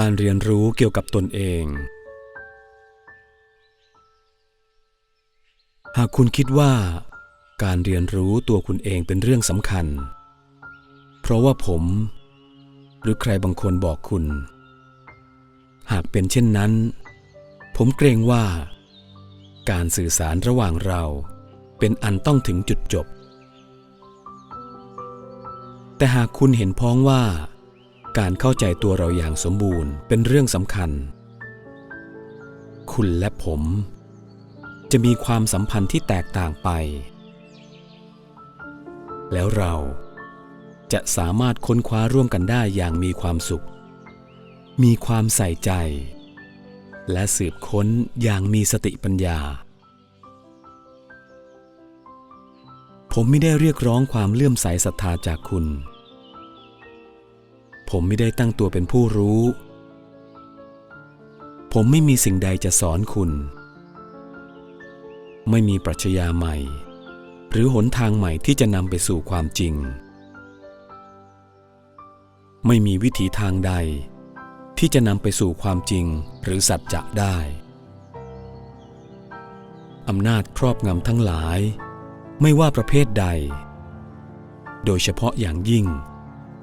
การเรียนรู้เกี่ยวกับตนเอง หากคุณคิดว่า การเรียนรู้ตัวคุณเองเป็นเรื่องสำคัญ เพราะว่าผม หรือใครบางคนบอกคุณ หากเป็นเช่นนั้น ผมเกรงว่า การสื่อสารระหว่างเราเป็นอันต้องถึงจุดจบ แต่หากคุณเห็นพ้องว่า การเข้าใจตัวเราอย่างสมบูรณ์เป็นเรื่องสำคัญ คุณและผม จะมีความสัมพันธ์ที่แตกต่างไป แล้วเราจะสามารถค้นคว้าร่วมกันได้อย่างมีความสุข มีความใส่ใจ และสืบค้นอย่างมีสติปัญญา ผมไม่ได้เรียกร้องความเลื่อมใสศรัทธาจากคุณ ผมไม่ได้ตั้งตัวเป็นผู้รู้ ผมไม่มีสิ่งใดจะสอนคุณ ไม่มีปรัชญาใหม่ หรือหนทางใหม่ที่จะนำไปสู่ความจริง ไม่มีวิถีทางใด ที่จะนำไปสู่ความจริงหรือสัจจะได้อำนาจครอบงำทั้งหลาย ไม่ว่าประเภทใด โดยเฉพาะอย่างยิ่ง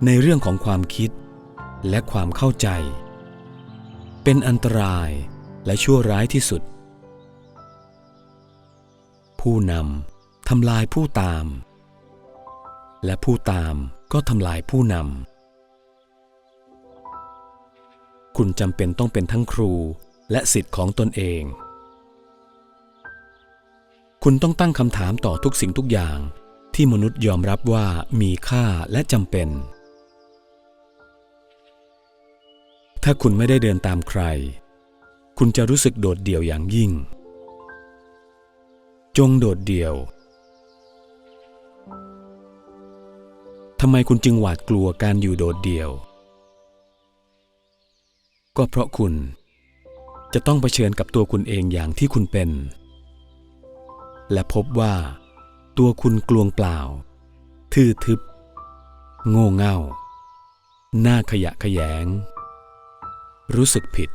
ในเรื่องของความคิดและความเข้าใจ เป็นอันตรายและชั่วร้ายที่สุด ผู้นำทำลายผู้ตาม และผู้ตามก็ทำลายผู้นำ คุณจำเป็นต้องเป็นทั้งครูและสิทธิ์ของตนเอง คุณต้องตั้งคำถามต่อทุกสิ่งทุกอย่างที่มนุษย์ยอมรับว่ามีค่าและจำเป็น ถ้าคุณไม่ได้เดินตามใคร คุณจะรู้สึกโดดเดี่ยวอย่างยิ่ง จงโดดเดี่ยวทำไมคุณจึงหวาดกลัวการอยู่โดดเดี่ยว ก็เพราะคุณจะต้องเผชิญกับตัวคุณเองอย่างที่คุณเป็น และพบว่า ตัวคุณกลวงเปล่า ทื่อทึบ โง่เง่า หน้าขยะแขยง รู้สึกผิด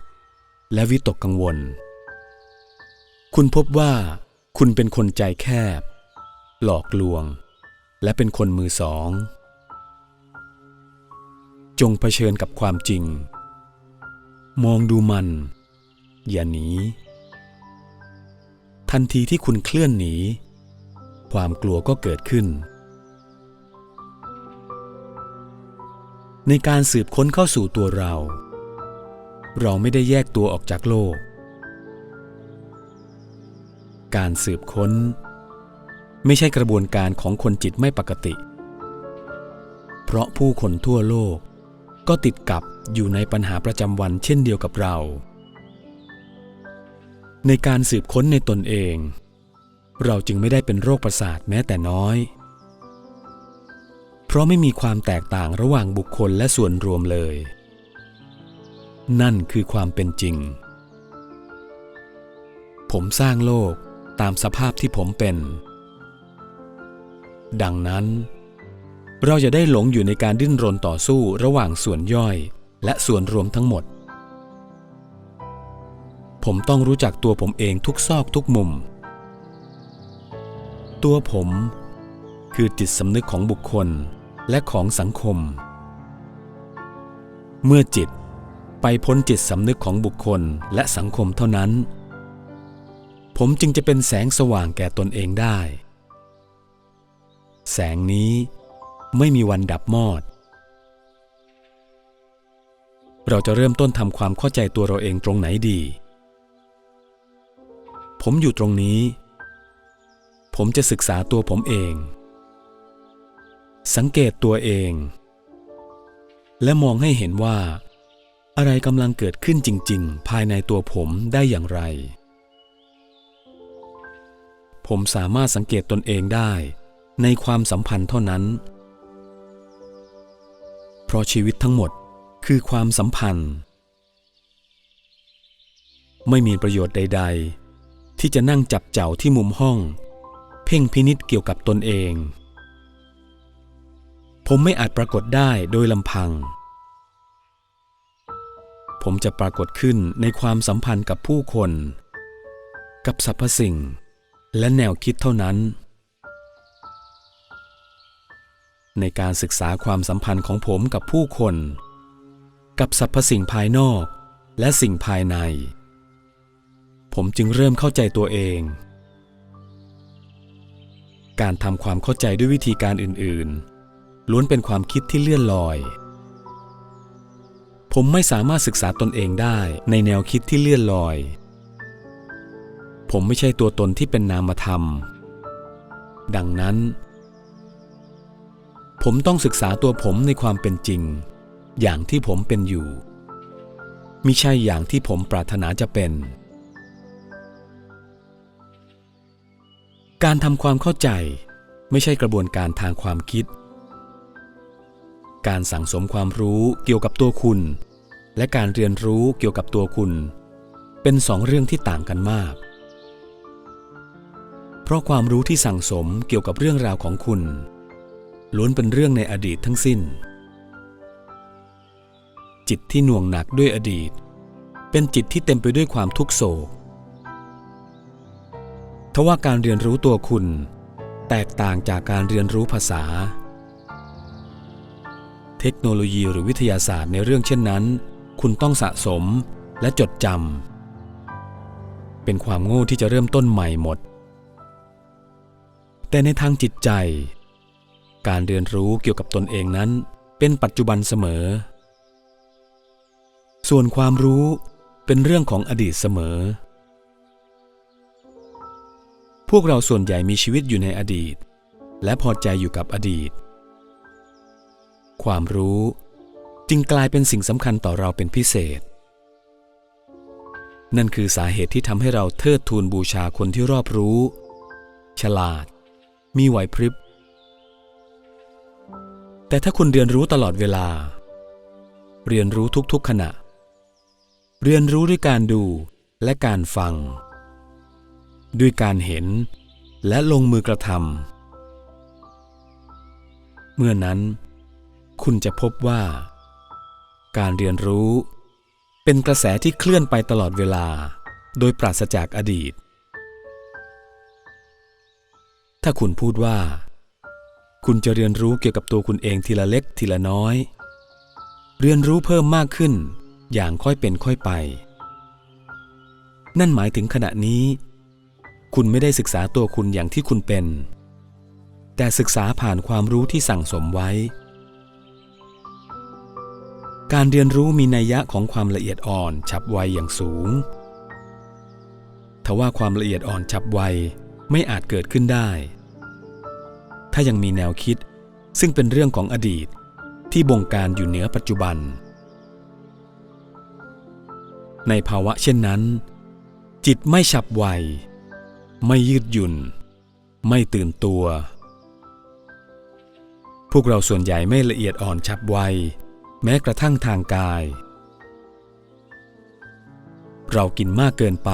และวิตกกังวล คุณพบว่าคุณเป็นคนใจแคบ หลอกลวง และเป็นคนมือสอง จงเผชิญกับความจริง มองดูมัน อย่าหนี ทันทีที่คุณเคลื่อนหนี ความกลัวก็เกิดขึ้นในการสืบค้นเข้าสู่ตัวเรา เราไม่ได้แยกตัวออกจากโลก การสืบค้น ไม่ใช่กระบวนการของคนจิตไม่ปกติ เพราะผู้คนทั่วโลกก็ติดกับอยู่ในปัญหาประจำวันเช่นเดียวกับเรา ในการสืบค้นในตนเอง เราจึงไม่ได้เป็นโรคประสาทแม้แต่น้อย เพราะไม่มีความแตกต่างระหว่างบุคคลและส่วนรวมเลย นั่นคือความเป็นจริง ผมสร้างโลกตามสภาพที่ผมเป็น ดังนั้น เราจะได้หลงอยู่ในการดิ้นรนต่อสู้ระหว่างส่วนย่อยและส่วนรวมทั้งหมด ผมต้องรู้จักตัวผมเองทุกซอกทุกมุม ตัวผมคือจิตสำนึกของบุคคลและของสังคม เมื่อจิต ไปพ้นจิตสำนึกของบุคคลและสังคมเท่านั้น ผมจึงจะเป็นแสงสว่างแก่ตนเองได้ แสงนี้ไม่มีวันดับมอด เราจะเริ่มต้นทำความเข้าใจตัวเราเองตรงไหนดี ผมอยู่ตรงนี้ ผมจะศึกษาตัวผมเอง สังเกตตัวเองและมองให้เห็นว่า อะไรกำลังเกิดขึ้นจริง ๆ ภายในตัวผมได้อย่างไร ผมสามารถสังเกตตนเองได้ในความสัมพันธ์เท่านั้น เพราะชีวิตทั้งหมดคือความสัมพันธ์ ไม่มีประโยชน์ใด ๆ ที่จะนั่งจับเจ้าที่มุมห้อง เพ่งพินิษเกี่ยวกับตนเอง ผมไม่อาจปรากฏได้โดยลำพัง ผมจะปรากฏขึ้นในความสัมพันธ์กับผู้คน กับสรรพสิ่ง และแนวคิดเท่านั้น ในการศึกษาความสัมพันธ์ของผมกับผู้คน กับสรรพสิ่งภายนอกและสิ่งภายใน ผมจึงเริ่มเข้าใจตัวเอง การทำความเข้าใจด้วยวิธีการอื่น ๆ ล้วนเป็นความคิดที่เลื่อนลอย ผมไม่สามารถศึกษาตนเองได้ในแนวคิดที่เลื่อนลอย ผมไม่ใช่ตัวตนที่เป็นนามธรรม ดังนั้น ผมต้องศึกษาตัวผมในความเป็นจริง อย่างที่ผมเป็นอยู่มิใช่อย่างที่ผมปรารถนาจะเป็น การทำความเข้าใจไม่ใช่กระบวนการทางความคิด การสั่งสมความรู้เกี่ยวกับตัวคุณ และการเรียนรู้เกี่ยวกับตัวคุณ เป็นสองเรื่องที่ต่างกันมาก เพราะความรู้ที่สั่งสมเกี่ยวกับเรื่องราวของคุณ ล้วนเป็นเรื่องในอดีตทั้งสิ้น จิตที่หน่วงหนักด้วยอดีต เป็นจิตที่เต็มไปด้วยความทุกโศกทว่าการเรียนรู้ตัวคุณ แตกต่างจากการเรียนรู้ภาษา เทคโนโลยีหรือวิทยาศาสตร์ในเรื่องเช่นนั้น คุณต้องสะสมและจดจำเป็นความโง่ที่จะเริ่มต้นใหม่หมด แต่ในทางจิตใจ การเรียนรู้เกี่ยวกับตนเองนั้น เป็นปัจจุบันเสมอ ส่วนความรู้เป็นเรื่องของอดีตเสมอ พวกเราส่วนใหญ่มีชีวิตอยู่ในอดีต และพอใจอยู่กับอดีต ความรู้ จึงกลายเป็นสิ่งสำคัญต่อเราเป็นพิเศษ นั่นคือสาเหตุที่ทำให้เราเทิดทูนบูชาคนที่รอบรู้ ฉลาด มีไหวพริบ แต่ถ้าคุณเรียนรู้ตลอดเวลา เรียนรู้ทุกๆขณะ เรียนรู้ด้วยการดูและการฟัง ด้วยการเห็นและลงมือกระทำเมื่อนั้น คุณจะพบว่า การเรียนรู้ เป็นกระแสที่เคลื่อนไปตลอดเวลา โดยปราศจากอดีต ถ้าคุณพูดว่า คุณจะเรียนรู้เกี่ยวกับตัวคุณเองทีละเล็กทีละน้อย เรียนรู้เพิ่มมากขึ้น อย่างค่อยเป็นค่อยไป นั่นหมายถึงขณะนี้ คุณไม่ได้ศึกษาตัวคุณอย่างที่คุณเป็น แต่ศึกษาผ่านความรู้ที่สั่งสมไว้ การเรียนรู้มีนัยยะของความละเอียดอ่อนฉับไวอย่างสูง ทว่าความละเอียดอ่อนฉับไวไม่อาจเกิดขึ้นได้ ถ้ายังมีแนวคิดซึ่งเป็นเรื่องของอดีตที่บงการอยู่เหนือปัจจุบัน ในภาวะเช่นนั้น จิตไม่ฉับไว ไม่ยืดหยุ่น ไม่ตื่นตัว พวกเราส่วนใหญ่ไม่ละเอียดอ่อนฉับไว แม้กระทั่งทางกาย เรากินมากเกินไป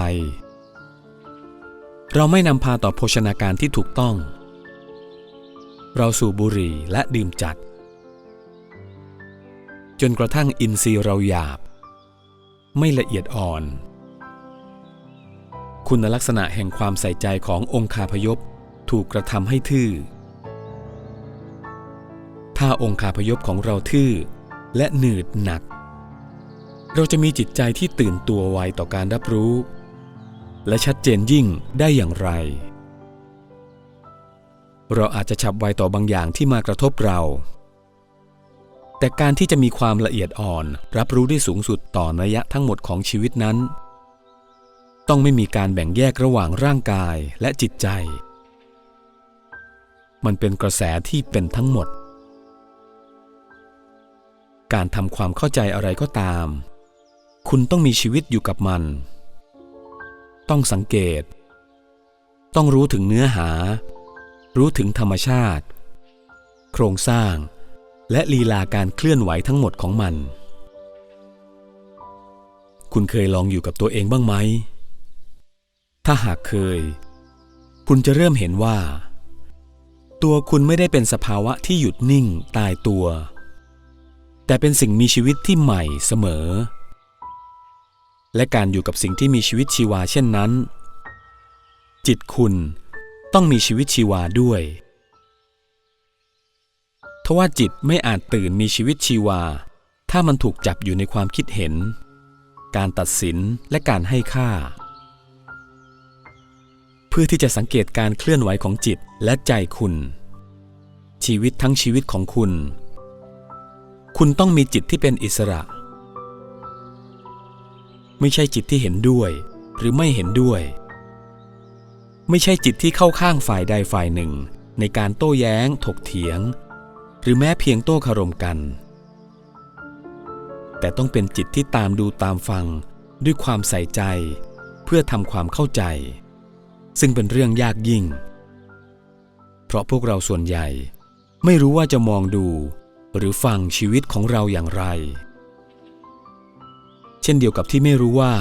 เราไม่นำพาต่อโภชนาการที่ถูกต้อง เราสูบบุหรี่และดื่มจัด จนกระทั่งอินทรีย์เราหยาบ ไม่ละเอียดอ่อน คุณลักษณะแห่งความใส่ใจขององค์คาพยพถูกกระทำให้ทื่อถ้าองค์คาพยพของเราทื่อ และหนืดหนัก เราจะมีจิตใจที่ตื่นตัวไวต่อการรับรู้ และชัดเจนยิ่งได้อย่างไร เราอาจจะฉับไวต่อบางอย่างที่มากระทบเรา แต่การที่จะมีความละเอียดอ่อนรับรู้ได้สูงสุดต่อนัยยะทั้งหมดของชีวิตนั้น ต้องไม่มีการแบ่งแยกระหว่างร่างกายและจิตใจ มันเป็นกระแสที่เป็นทั้งหมด การทำความเข้าใจอะไรก็ตาม คุณต้องมีชีวิตอยู่กับมัน ต้องสังเกต ต้องรู้ถึงเนื้อหา รู้ถึงธรรมชาติ โครงสร้าง และลีลาการเคลื่อนไหวทั้งหมดของมัน คุณเคยลองอยู่กับตัวเองบ้างไหม ถ้าหากเคย คุณจะเริ่มเห็นว่า ตัวคุณไม่ได้เป็นสภาวะที่หยุดนิ่งตายตัว แต่เป็นสิ่งมีชีวิตที่ใหม่เสมอ และการอยู่กับสิ่งที่มีชีวิตชีวาเช่นนั้น จิตคุณต้องมีชีวิตชีวาด้วยทว่าจิตไม่อาจตื่นมีชีวิตชีวา ถ้ามันถูกจับอยู่ในความคิดเห็น การตัดสินและการให้ค่า เพื่อที่จะสังเกตการเคลื่อนไหวของจิตและใจคุณ ชีวิตทั้งชีวิตของคุณ คุณต้องมีจิตที่เป็นอิสระ ไม่ใช่จิตที่เห็นด้วย หรือไม่เห็นด้วย ไม่ใช่จิตที่เข้าข้างฝ่ายใดฝ่ายหนึ่ง ในการโต้แย้ง ถกเถียง หรือแม้เพียงโต้คารมกัน แต่ต้องเป็นจิตที่ตามดูตามฟังด้วยความใส่ใจ เพื่อทำความเข้าใจ ซึ่งเป็นเรื่องยากยิ่ง เพราะพวกเราส่วนใหญ่ไม่รู้ว่าจะมองดู หรือฟังชีวิตของเราอย่างไร เช่นเดียวกับที่ไม่รู้ว่า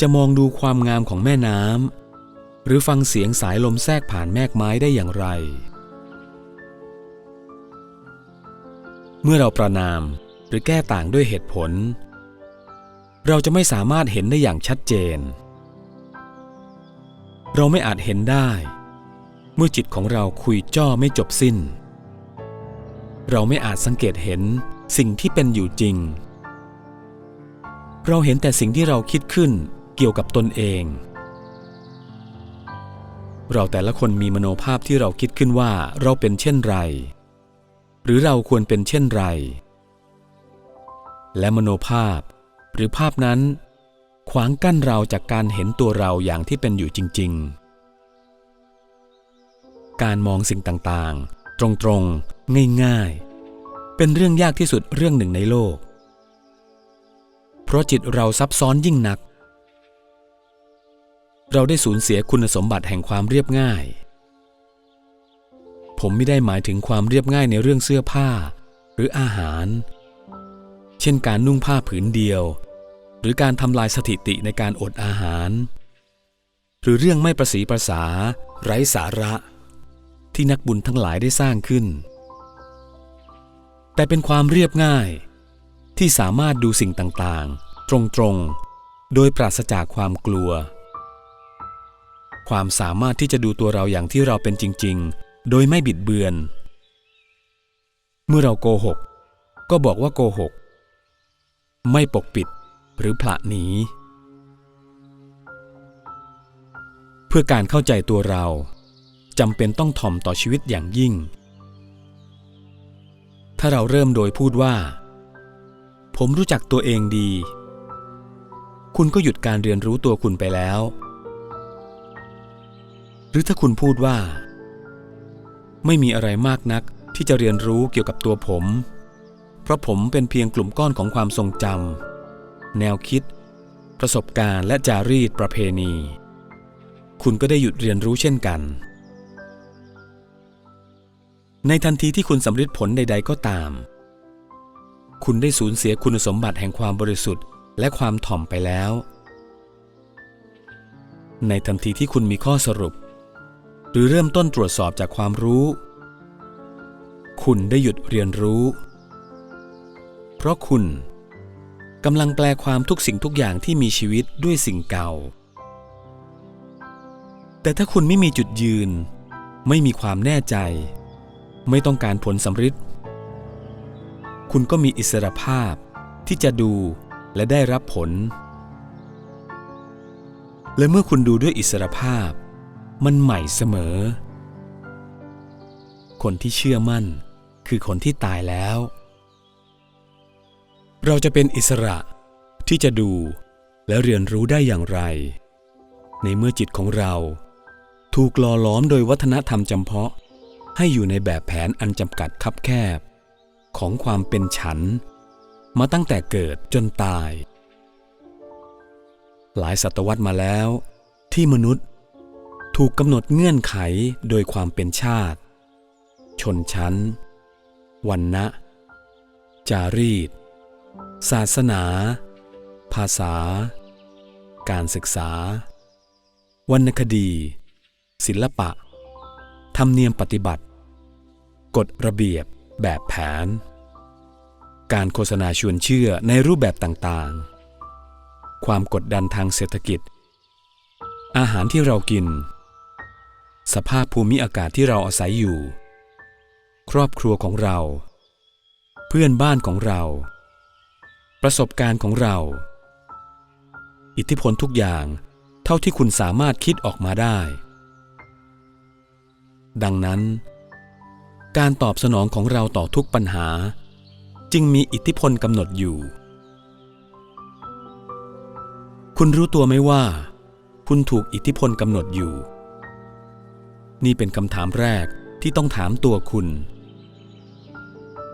จะมองดูความงามของแม่น้ำหรือฟังเสียงสายลมแทรกผ่านแมกไม้ได้อย่างไร เมื่อเราประนามหรือแก้ต่างด้วยเหตุผล เราจะไม่สามารถเห็นได้อย่างชัดเจน เราไม่อาจเห็นได้ เมื่อจิตของเราคุยจ้อไม่จบสิ้น เราไม่อาจสังเกตเห็นสิ่งที่เป็นอยู่จริง เราเห็นแต่สิ่งที่เราคิดขึ้นเกี่ยวกับตนเอง เราแต่ละคนมีมโนภาพที่เราคิดขึ้นว่าเราเป็นเช่นไร หรือเราควรเป็นเช่นไร และมโนภาพหรือภาพนั้น ขวางกั้นเราจากการเห็นตัวเราอย่างที่เป็นอยู่จริง ๆ การมองสิ่งต่างๆ ตรงๆ ง่ายๆ เป็นเรื่องยากที่สุดเรื่องหนึ่งในโลก เพราะจิตเราซับซ้อนยิ่งนัก เราได้สูญเสียคุณสมบัติแห่งความเรียบง่าย ผมไม่ได้หมายถึงความเรียบง่ายในเรื่องเสื้อผ้า หรืออาหาร เช่นการนุ่งผ้าผืนเดียว หรือการทำลายสถิติในการอดอาหาร หรือเรื่องไม่ประสีประสาไร้สาระ ที่นักบุญทั้งหลายได้สร้างขึ้น แต่เป็นความเรียบง่าย ที่สามารถดูสิ่งต่างๆ ตรงๆ โดยปราศจากความกลัว ความสามารถที่จะดูตัวเราอย่างที่เราเป็นจริง ๆ โดยไม่บิดเบือน เมื่อเราโกหก ก็บอกว่าโกหก ไม่ปกปิดหรือผละหนีเพื่อการเข้าใจตัวเรา จำเป็นต้องถ่อมต่อชีวิตอย่างยิ่ง ถ้าเราเริ่มโดยพูดว่า ผมรู้จักตัวเองดี คุณก็หยุดการเรียนรู้ตัวคุณไปแล้ว หรือถ้าคุณพูดว่า ไม่มีอะไรมากนักที่จะเรียนรู้เกี่ยวกับตัวผม เพราะผมเป็นเพียงกลุ่มก้อนของความทรงจำแนวคิด ประสบการณ์และจารีตประเพณี คุณก็ได้หยุดเรียนรู้เช่นกัน ในทันทีที่คุณสำฤทธิ์ผลใด ๆ ก็ตาม คุณได้สูญเสียคุณสมบัติแห่งความบริสุทธิ์และความถ่อมไปแล้ว ในทันทีที่คุณมีข้อสรุป หรือเริ่มต้นตรวจสอบจากความรู้ คุณได้หยุดเรียนรู้ เพราะคุณกำลังแปลความทุกสิ่งทุกอย่างที่มีชีวิตด้วยสิ่งเก่า แต่ถ้าคุณไม่มีจุดยืน ไม่มีความแน่ใจ ไม่ต้องการผลสำฤทธิ์คุณก็มีอิสรภาพที่จะดูและได้รับผล และเมื่อคุณดูด้วยอิสรภาพ มันใหม่เสมอ คนที่เชื่อมั่นคือคนที่ตายแล้ว เราจะเป็นอิสระที่จะดูและเรียนรู้ได้อย่างไร ในเมื่อจิตของเราถูกหล่อล้อมโดยวัฒนธรรมจำเพาะ ให้อยู่ในแบบแผนอันจำกัดคับแคบ ของความเป็นฉัน มาตั้งแต่เกิดจนตาย หลายศตวรรษมาแล้ว ที่มนุษย์ถูกกำหนดเงื่อนไขโดยความเป็นชาติ ชนชั้น วันนะจารีต ศาสนา ภาษา การศึกษา วรรณคดี ศิลปะ ธรรมเนียมปฏิบัติ กฎระเบียบแบบแผน การโฆษณาชวนเชื่อในรูปแบบต่างๆ ความกดดันทางเศรษฐกิจ อาหารที่เรากิน สภาพภูมิอากาศที่เราอาศัยอยู่ ครอบครัวของเรา เพื่อนบ้านของเรา ประสบการณ์ของเรา อิทธิพลทุกอย่างเท่าที่คุณสามารถคิดออกมาได้ ดังนั้น การตอบสนองของเราต่อทุกปัญหา จึงมีอิทธิพลกำหนดอยู่ คุณรู้ตัวไหมว่า คุณถูกอิทธิพลกำหนดอยู่ นี่เป็นคำถามแรกที่ต้องถามตัวคุณ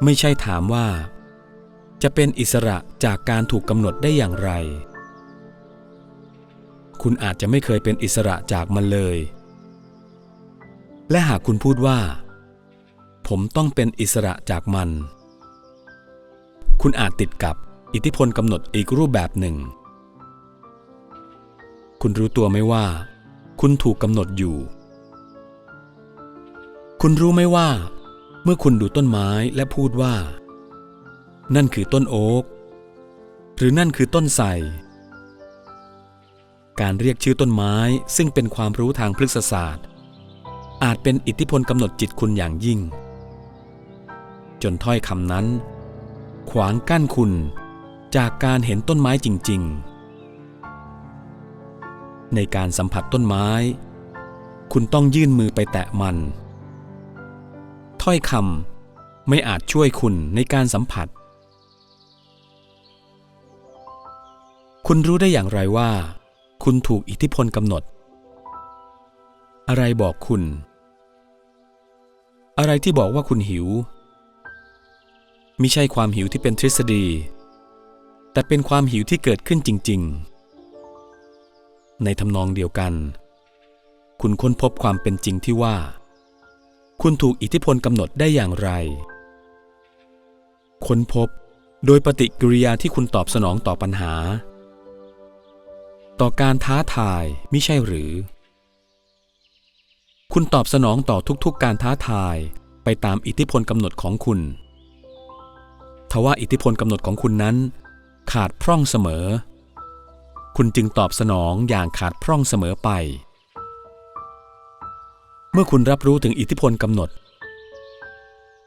ไม่ใช่ถามว่า จะเป็นอิสระจากการถูกกำหนดได้อย่างไร คุณอาจจะไม่เคยเป็นอิสระจากมันเลย และหากคุณพูดว่า ผมต้องเป็นอิสระจากมัน คุณอาจติดกับอิทธิพลกำหนดอีกรูปแบบหนึ่ง คุณรู้ตัวไหมว่า คุณถูกกำหนดอยู่ คุณรู้ไหมว่า เมื่อคุณดูต้นไม้และพูดว่า นั่นคือต้นโอ๊กหรือนั่นคือต้นไทรการเรียกชื่อต้นไม้ซึ่งเป็นความรู้ทางพฤกษศาสตร์ อาจเป็นอิทธิพลกำหนดจิตคุณอย่างยิ่ง จนถ้อยคำนั้น ขวางกั้นคุณจากการเห็นต้นไม้จริง ๆ ในการสัมผัสต้นไม้ คุณต้องยื่นมือไปแตะมัน ถ้อยคำไม่อาจช่วยคุณในการสัมผัส คุณรู้ได้อย่างไรว่า คุณถูกอิทธิพลกำหนด อะไรบอกคุณ อะไรที่บอกว่าคุณหิวมิใช่ความหิวที่เป็นทฤษฎี แต่เป็นความหิวที่เกิดขึ้นจริง ๆ ในทำนองเดียวกัน คุณค้นพบความเป็นจริงที่ว่า คุณถูกอิทธิพลกำหนดได้อย่างไร ค้นพบโดยปฏิกิริยาที่คุณตอบสนองต่อปัญหา ต่อการท้าทายมิใช่หรือ คุณตอบสนองต่อทุกๆ การท้าทายไปตามอิทธิพลกำหนดของคุณ ทว่าอิทธิพลกำหนดของคุณนั้น ขาดพร่องเสมอ คุณจึงตอบสนองอย่างขาดพร่องเสมอไป เมื่อคุณรับรู้ถึงอิทธิพลกำหนด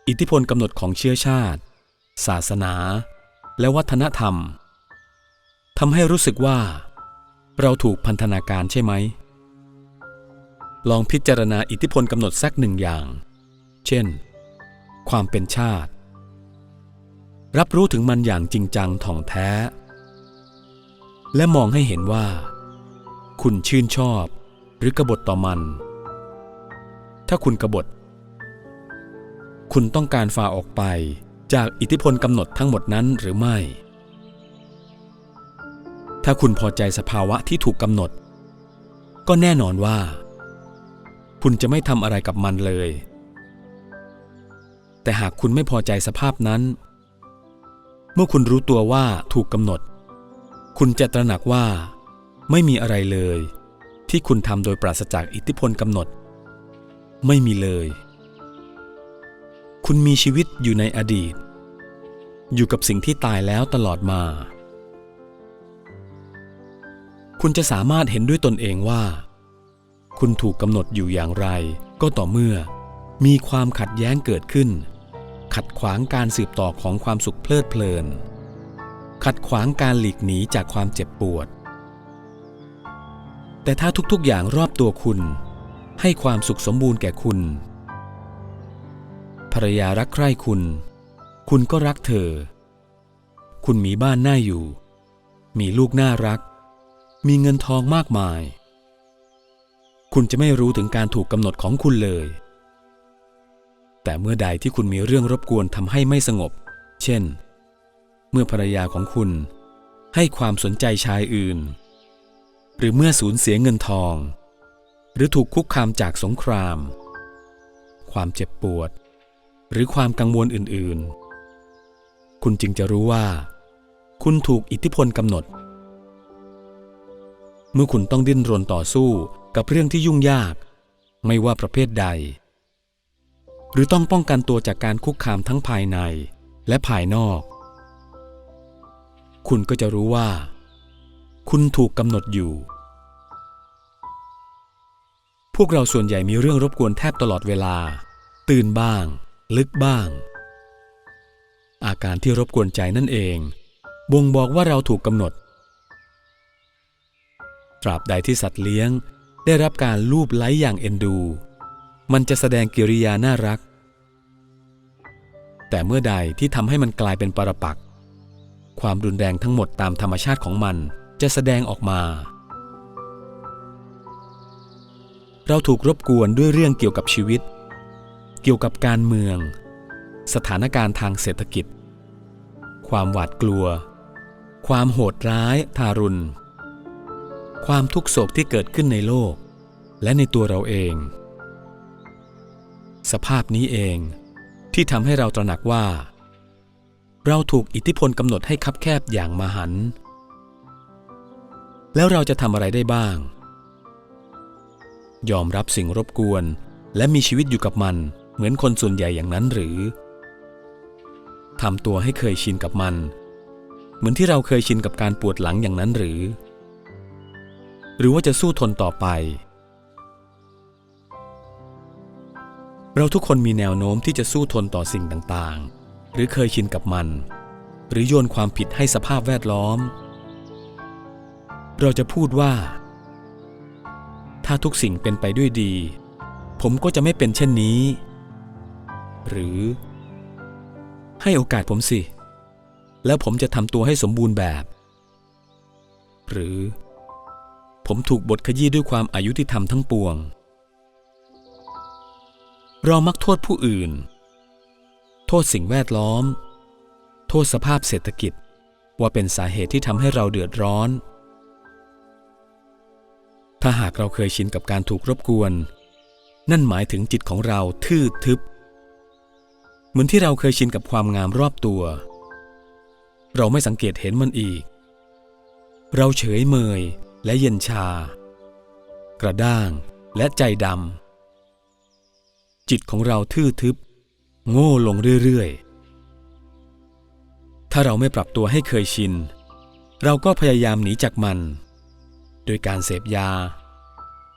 อิทธิพลกำหนดของเชื้อชาติ ศาสนา และวัฒนธรรมทำให้รู้สึกว่า เราถูกพันธนาการใช่ไหม ลองพิจารณาอิทธิพลกำหนดสักหนึ่งอย่าง เช่น ความเป็นชาติ รับรู้ถึงมันอย่างจริงจังถ่องแท้ และมองให้เห็นว่า คุณชื่นชอบหรือกบฏต่อมัน ถ้าคุณกบฏ คุณต้องการฝ่าออกไปจากอิทธิพลกำหนดทั้งหมดนั้นหรือไม่ ถ้าคุณพอใจสภาวะที่ถูกกำหนด ก็แน่นอนว่า คุณจะไม่ทำอะไรกับมันเลย แต่หากคุณไม่พอใจสภาพนั้น เมื่อคุณรู้ตัวว่าถูกกำหนด คุณจะตระหนักว่า ไม่มีอะไรเลย ที่คุณทำโดยปราศจากอิทธิพลกำหนด ไม่มีเลย คุณมีชีวิตอยู่ในอดีต อยู่กับสิ่งที่ตายแล้วตลอดมา คุณจะสามารถเห็นด้วยตนเองว่า คุณถูกกำหนดอยู่อย่างไร ก็ต่อเมื่อ มีความขัดแย้งเกิดขึ้น ขัดขวางการสืบต่อของความสุขเพลิดเพลิน ขัดขวางการหลีกหนีจากความเจ็บปวด แต่ถ้าทุกๆอย่างรอบตัวคุณ ให้ความสุขสมบูรณ์แก่คุณ ภรรยารักใคร่คุณ คุณก็รักเธอ คุณมีบ้านน่าอยู่ มีลูกน่ารัก มีเงินทองมากมาย คุณจะไม่รู้ถึงการถูกกำหนดของคุณเลย แต่เมื่อใดที่คุณมีเรื่องรบกวนทำให้ไม่สงบ เช่น เมื่อภรรยาของคุณ ให้ความสนใจชายอื่น หรือเมื่อสูญเสียเงินทอง หรือถูกคุกคามจากสงคราม ความเจ็บปวด หรือความกังวลอื่น ๆ คุณจึงจะรู้ว่า คุณถูกอิทธิพลกำหนด เมื่อคุณต้องดิ้นรนต่อสู้ กับเรื่องที่ยุ่งยาก ไม่ว่าประเภทใด หรือต้องป้องกันตัวจากการคุกคามทั้งภายในและภายนอก คุณก็จะรู้ว่า คุณถูกกำหนดอยู่ พวกเราส่วนใหญ่มีเรื่องรบกวนแทบตลอดเวลา ตื่นบ้าง ลึกบ้าง อาการที่รบกวนใจนั่นเอง บ่งบอกว่าเราถูกกำหนดตราบใดที่สัตว์เลี้ยง ได้รับการลูบไล้อย่างเอ็นดู มันจะแสดงกิริยาน่ารัก แต่เมื่อใดที่ทำให้มันกลายเป็นปรปักษ์ความรุนแรงทั้งหมดตามธรรมชาติของมันจะแสดงออกมา เราถูกรบกวนด้วยเรื่องเกี่ยวกับชีวิต เกี่ยวกับการเมือง สถานการณ์ทางเศรษฐกิจ ความหวาดกลัว ความโหดร้าย ทารุณ ความทุกโศกที่เกิดขึ้นในโลก และในตัวเราเอง สภาพนี้เองที่ทำให้เราตระหนักว่า เราถูกอิทธิพลกำหนดให้คับแคบอย่างมหัน แล้วเราจะทำอะไรได้บ้าง ยอมรับสิ่งรบกวน และมีชีวิตอยู่กับมันเหมือนคนส่วนใหญ่อย่างนั้นหรือทำตัวให้เคยชินกับมัน เหมือนที่เราเคยชินกับการปวดหลังอย่างนั้นหรือ หรือว่าจะสู้ทนต่อไป เราทุกคนมีแนวโน้มที่จะสู้ทนต่อสิ่งต่างๆ หรือเคยชินกับมัน หรือโยนความผิดให้สภาพแวดล้อม เราจะพูดว่า ถ้าทุกสิ่งเป็นไปด้วยดี ผมก็จะไม่เป็นเช่นนี้ หรือ ให้โอกาสผมสิ แล้วผมจะทำตัวให้สมบูรณ์แบบ หรือ ผมถูกบทขยี้ด้วยความอายุที่ทำทั้งปวง เรามักโทษผู้อื่น โทษสิ่งแวดล้อม โทษสภาพเศรษฐกิจว่าเป็นสาเหตุที่ทำให้เราเดือดร้อน ถ้าหากเราเคยชินกับการถูกรบกวน นั่นหมายถึงจิตของเราทื่อทึบ เหมือนที่เราเคยชินกับความงามรอบตัว เราไม่สังเกตเห็นมันอีก เราเฉยเมย และเย็นชา กระด้างและใจดำจิตของเราทื่อทึบ โง่ลงเรื่อยๆ ถ้าเราไม่ปรับตัวให้เคยชิน เราก็พยายามหนีจากมัน โดยการเสพยา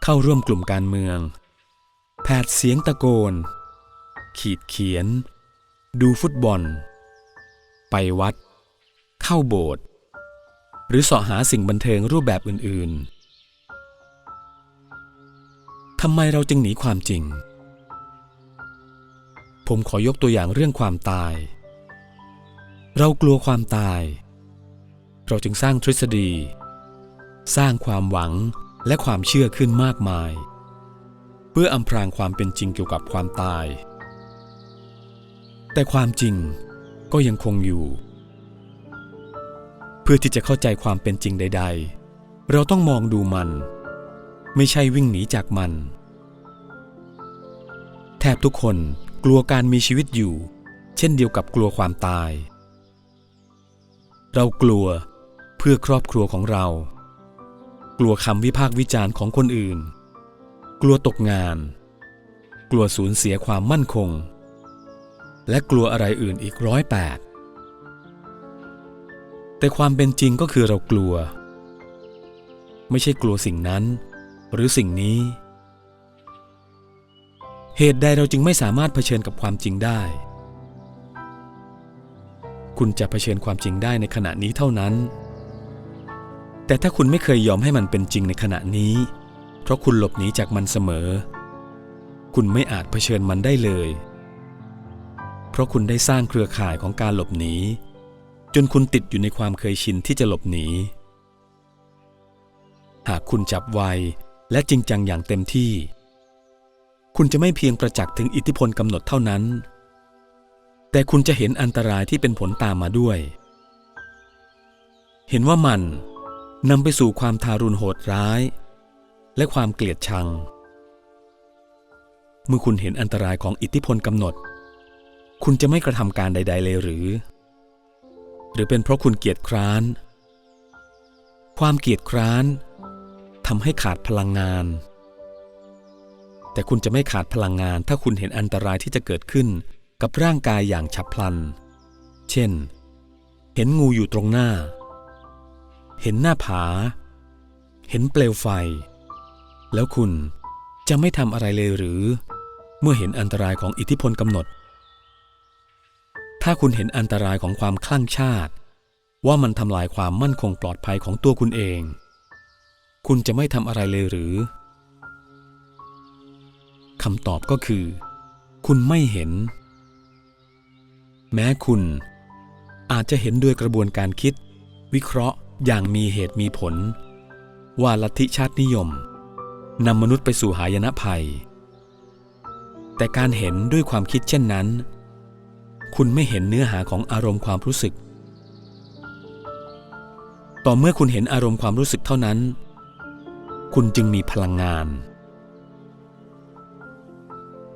เข้าร่วมกลุ่มการเมือง แผดเสียงตะโกน ขีดเขียน ดูฟุตบอล ไปวัด เข้าโบสถ์ หรือเสาะหาสิ่งบันเทิงรูปแบบอื่นๆทำไมเราจึงหนีความจริง ผมขอยกตัวอย่างเรื่องความตาย เรากลัวความตาย เราจึงสร้างทฤษฎี สร้างความหวังและความเชื่อขึ้นมากมาย เพื่ออำพรางความเป็นจริงเกี่ยวกับความตาย แต่ความจริงก็ยังคงอยู่ เพื่อที่จะเข้าใจความเป็นจริงใด ๆ เราต้องมองดูมัน ไม่ใช่วิ่งหนีจากมัน แทบทุกคนกลัวการมีชีวิตอยู่ เช่นเดียวกับกลัวความตาย เรากลัวเพื่อครอบครัวของเรา กลัวคำวิพากษ์วิจารณ์ของคนอื่น กลัวตกงาน กลัวสูญเสียความมั่นคง และกลัวอะไรอื่นอีกร้อยแปด แต่ความเป็นจริงก็คือเรากลัว ไม่ใช่กลัวสิ่งนั้น หรือสิ่งนี้ เหตุใดเราจึงไม่สามารถเผชิญกับความจริงได้ คุณจะเผชิญความจริงได้ในขณะนี้เท่านั้น แต่ถ้าคุณไม่เคยยอมให้มันเป็นจริงในขณะนี้ เพราะคุณหลบหนีจากมันเสมอ คุณไม่อาจเผชิญมันได้เลย เพราะคุณได้สร้างเครือข่ายของการหลบหนี จนคุณติดอยู่ในความเคยชินที่จะหลบหนี หากคุณจับไวและจริงจังอย่างเต็มที่ คุณจะไม่เพียงประจักษ์ถึงอิทธิพลกำหนดเท่านั้น แต่คุณจะเห็นอันตรายที่เป็นผลตามมาด้วย เห็นว่ามันนำไปสู่ความทารุณโหดร้าย และความเกลียดชัง เมื่อคุณเห็นอันตรายของอิทธิพลกำหนด คุณจะไม่กระทำการใด ๆ เลยหรือ หรือเป็นเพราะคุณเกียจคร้าน ความเกียจคร้านทำให้ขาดพลังงาน แต่คุณจะไม่ขาดพลังงาน ถ้าคุณเห็นอันตรายที่จะเกิดขึ้นกับร่างกายอย่างฉับพลัน เช่น เห็นงูอยู่ตรงหน้า เห็นหน้าผา เห็นเปลวไฟ แล้วคุณจะไม่ทำอะไรเลยหรือ เมื่อเห็นอันตรายของอิทธิพลกำหนด ถ้าคุณเห็นอันตรายของความคลั่งชาติ ว่ามันทำลายความมั่นคงปลอดภัยของตัวคุณเอง คุณจะไม่ทำอะไรเลยหรือคำตอบก็คือ คุณไม่เห็น แม้คุณ อาจจะเห็นด้วยกระบวนการคิด วิเคราะห์อย่างมีเหตุมีผล ว่าลัทธิชาตินิยมนำมนุษย์ไปสู่หายนะภัย แต่การเห็นด้วยความคิดเช่นนั้น คุณไม่เห็นเนื้อหาของอารมณ์ความรู้สึก ต่อเมื่อคุณเห็นอารมณ์ความรู้สึกเท่านั้น คุณจึงมีพลังงาน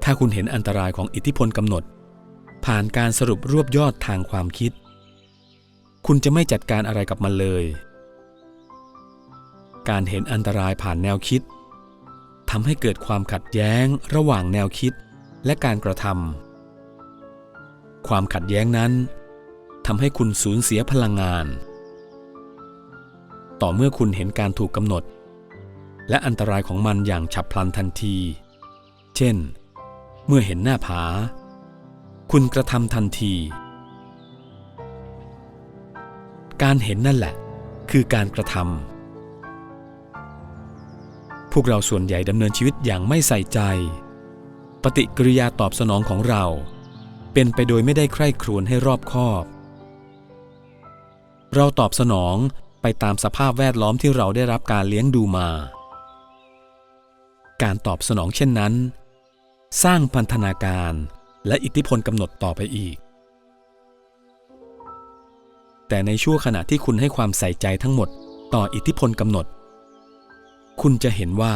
ถ้าคุณเห็นอันตรายของอิทธิพลกำหนด ผ่านการสรุปรวบยอดทางความคิด คุณจะไม่จัดการอะไรกับมันเลย การเห็นอันตรายผ่านแนวคิดทำให้เกิดความขัดแย้งระหว่างแนวคิดและการกระทำ ความขัดแย้งนั้นทำให้คุณสูญเสียพลังงาน ต่อเมื่อคุณเห็นการถูกกำหนด และอันตรายของมันอย่างฉับพลันทันที เช่น เมื่อเห็นหน้าผา คุณกระทำทันที การเห็นนั่นแหละ คือการกระทำพวกเราส่วนใหญ่ดำเนินชีวิตอย่างไม่ใส่ใจ ปฏิกิริยาตอบสนองของเรา เป็นไปโดยไม่ได้ใคร่ครวญให้รอบคอบ เราตอบสนองไปตามสภาพแวดล้อมที่เราได้รับการเลี้ยงดูมา การตอบสนองเช่นนั้น สร้างพันธนาการและอิทธิพลกำหนดต่อไปอีก แต่ในช่วงขณะที่คุณให้ความใส่ใจทั้งหมดต่ออิทธิพลกำหนด คุณจะเห็นว่า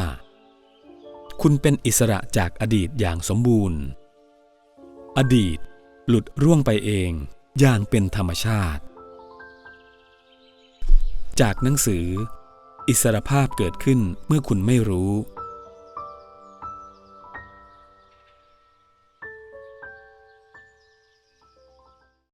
คุณเป็นอิสระจากอดีตอย่างสมบูรณ์ อดีต หลุดร่วงไปเองอย่างเป็นธรรมชาติ จากหนังสือ อิสรภาพเกิดขึ้นเมื่อคุณไม่รู้